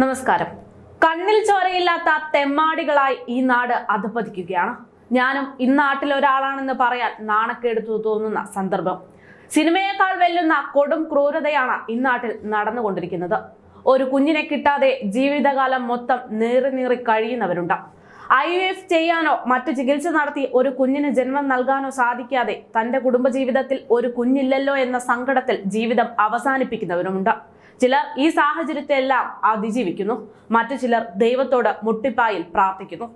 നമസ്കാരം. കണ്ണിൽ ചോരയില്ലാത്ത തെമ്മാടികളായി ഈ നാട് അധപതിക്കുകയാണ്. ഞാനും ഇന്നാട്ടിൽ ഒരാളാണെന്ന് പറയാൻ നാണക്കേടുത്തു തോന്നുന്ന സന്ദർഭം. സിനിമയേക്കാൾ വെല്ലുന്ന കൊടും ക്രൂരതയാണ് ഇന്നാട്ടിൽ നടന്നുകൊണ്ടിരിക്കുന്നത്. ഒരു കുഞ്ഞിനെ കിട്ടാതെ ജീവിതകാലം മൊത്തം നീറി നീറി കഴിയുന്നവരുണ്ട്. ഐ എഫ് ചെയ്യാനോ മറ്റു ചികിത്സ നടത്തി ഒരു കുഞ്ഞിന് ജന്മം നൽകാനോ സാധിക്കാതെ തന്റെ കുടുംബജീവിതത്തിൽ ഒരു കുഞ്ഞില്ലല്ലോ എന്ന സങ്കടത്തിൽ ജീവിതം അവസാനിപ്പിക്കുന്നവരുമുണ്ട്. ചിലർ ഈ സാഹചര്യത്തെല്ലാം അതിജീവിക്കുന്നു. മറ്റു ചിലർ ദൈവത്തോട് മുട്ടിപ്പായിൽ പ്രാർത്ഥിക്കുന്നു.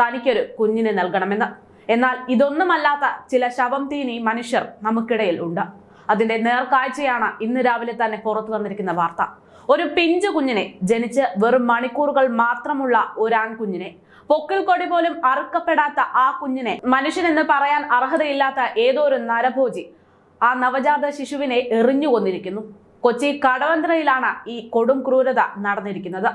തനിക്കൊരു കുഞ്ഞിനെ നൽകണമെന്ന്. എന്നാൽ ഇതൊന്നുമല്ലാത്ത ചില ശവം തീനി മനുഷ്യർ നമുക്കിടയിൽ ഉണ്ട്. അതിന്റെ നേർക്കാഴ്ചയാണ് ഇന്ന് രാവിലെ തന്നെ പുറത്തു വന്നിരിക്കുന്ന വാർത്ത. ഒരു പിഞ്ചു കുഞ്ഞിനെ ജനിച്ച് വെറും മണിക്കൂറുകൾ മാത്രമുള്ള ഒരു ആൺകുഞ്ഞിനെ പൊക്കിൽ കൊടി പോലും അറുക്കപ്പെടാത്ത ആ കുഞ്ഞിനെ മനുഷ്യനെന്ന് പറയാൻ അർഹതയില്ലാത്ത ഏതോ ഒരു നരഭോജി ആ നവജാത ശിശുവിനെ എറിഞ്ഞു കൊന്നിരിക്കുന്നു. കൊച്ചി കടവന്ത്രയിലാണ് ഈ കൊടും ക്രൂരത നടന്നിരിക്കുന്നത്.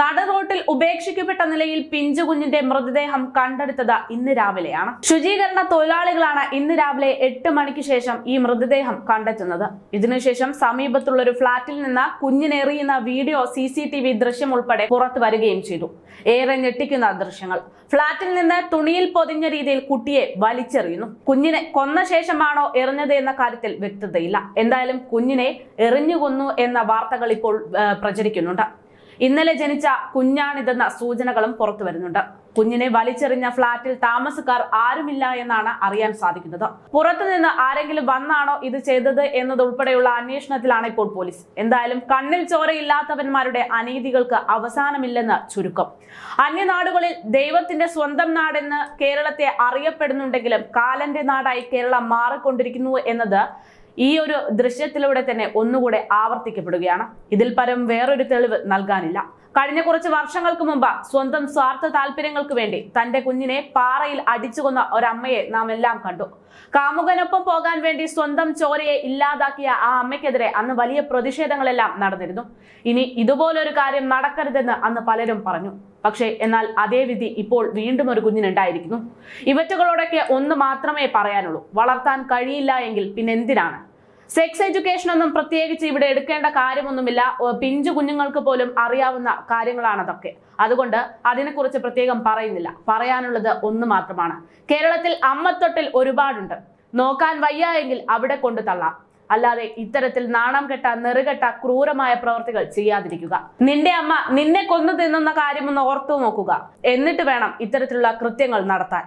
നട റോട്ടിൽ ഉപേക്ഷിക്കപ്പെട്ട നിലയിൽ പിഞ്ചുകുഞ്ഞിന്റെ മൃതദേഹം കണ്ടെടുത്തത് ഇന്ന് രാവിലെയാണ്. ശുചീകരണ തൊഴിലാളികളാണ് ഇന്ന് രാവിലെ എട്ട് മണിക്ക് ശേഷം ഈ മൃതദേഹം കണ്ടെത്തുന്നത്. ഇതിനുശേഷം സമീപത്തുള്ള ഒരു ഫ്ളാറ്റിൽ നിന്ന് കുഞ്ഞിനേറിയുന്ന video C C T V ദൃശ്യം ഉൾപ്പെടെ പുറത്തു വരികയും ചെയ്തു. ഏറെ ഞെട്ടിക്കുന്ന ദൃശ്യങ്ങൾ. ഫ്ളാറ്റിൽ നിന്ന് തുണിയിൽ പൊതിഞ്ഞ രീതിയിൽ കുട്ടിയെ വലിച്ചെറിയുന്നു. കുഞ്ഞിനെ കൊന്ന ശേഷമാണോ എറിഞ്ഞത് എന്ന കാര്യത്തിൽ വ്യക്തതയില്ല. എന്തായാലും കുഞ്ഞിനെ എറിഞ്ഞു കൊന്നു എന്ന വാർത്തകൾ ഇപ്പോൾ പ്രചരിക്കുന്നുണ്ട്. ഇന്നലെ ജനിച്ച കുഞ്ഞാണിതെന്ന സൂചനകളും പുറത്തു വരുന്നുണ്ട്. കുഞ്ഞിനെ വലിച്ചെറിഞ്ഞ ഫ്ളാറ്റിൽ താമസക്കാർ ആരുമില്ല എന്നാണ് അറിയാൻ സാധിക്കുന്നത്. പുറത്തുനിന്ന് ആരെങ്കിലും വന്നാണോ ഇത് ചെയ്തത് എന്നതുൾപ്പെടെയുള്ള അന്വേഷണത്തിലാണ് ഇപ്പോൾ പോലീസ്. എന്തായാലും കണ്ണിൽ ചോരയില്ലാത്തവന്മാരുടെ അനീതികൾക്ക് അവസാനമില്ലെന്ന് ചുരുക്കം. അന്യനാടുകളിൽ ദൈവത്തിന്റെ സ്വന്തം നാടെന്ന് കേരളത്തെ അറിയപ്പെടുന്നുണ്ടെങ്കിലും കാലന്റെ നാടായി കേരളം മാറിക്കൊണ്ടിരിക്കുന്നു എന്നത് ഈ ഒരു ദൃശ്യത്തിലൂടെ തന്നെ ഒന്നുകൂടെ ആവർത്തിക്കപ്പെടുകയാണ്. ഇതിൽ പരം വേറൊരു തെളിവ് നൽകാനില്ല. കഴിഞ്ഞ കുറച്ച് വർഷങ്ങൾക്ക് മുമ്പ് സ്വന്തം സ്വാർത്ഥ താല്പര്യങ്ങൾക്ക് വേണ്ടി തന്റെ കുഞ്ഞിനെ പാറയിൽ അടിച്ചുകൊന്ന ഒരമ്മയെ നാം എല്ലാം കണ്ടു. കാമുകനൊപ്പം പോകാൻ വേണ്ടി സ്വന്തം ചോരയെ ഇല്ലാതാക്കിയ ആ അമ്മയ്ക്കെതിരെ അന്ന് വലിയ പ്രതിഷേധങ്ങളെല്ലാം നടന്നിരുന്നു. ഇനി ഇതുപോലൊരു കാര്യം നടക്കരുതെന്ന് അന്ന് പലരും പറഞ്ഞു. പക്ഷേ എന്നാൽ അതേ വിധി ഇപ്പോൾ വീണ്ടും ഒരു കുഞ്ഞിനുണ്ടായിരിക്കുന്നു. ഇവറ്റുകളോടൊക്കെ ഒന്ന് മാത്രമേ പറയാനുള്ളൂ. വളർത്താൻ കഴിയില്ല എങ്കിൽ പിന്നെ എന്തിനാണ് സെക്സ് എഡ്യൂക്കേഷൻ ഒന്നും പ്രത്യേകിച്ച് ഇവിടെ എടുക്കേണ്ട കാര്യമൊന്നുമില്ല. പിഞ്ചു കുഞ്ഞുങ്ങൾക്ക് പോലും അറിയാവുന്ന കാര്യങ്ങളാണ് അതൊക്കെ അതുകൊണ്ട് അതിനെക്കുറിച്ച് പ്രത്യേകം പറയുന്നില്ല. പറയാനുള്ളത് ഒന്ന് മാത്രമാണ്. കേരളത്തിൽ അമ്മത്തൊട്ടിൽ ഒരുപാടുണ്ട്. നോക്കാൻ വയ്യ എങ്കിൽ അവിടെ കൊണ്ടു തള്ളാം. അല്ലാതെ ഇത്തരത്തിൽ നാണം കെട്ട നെറുകെട്ട ക്രൂരമായ പ്രവർത്തികൾ ചെയ്യാതിരിക്കുക. നിന്റെ അമ്മ നിന്നെ കൊന്നു തിന്നുന്ന കാര്യമൊന്ന് ഓർത്തു നോക്കുക. എന്നിട്ട് വേണം ഇത്തരത്തിലുള്ള കൃത്യങ്ങൾ നടത്താൻ.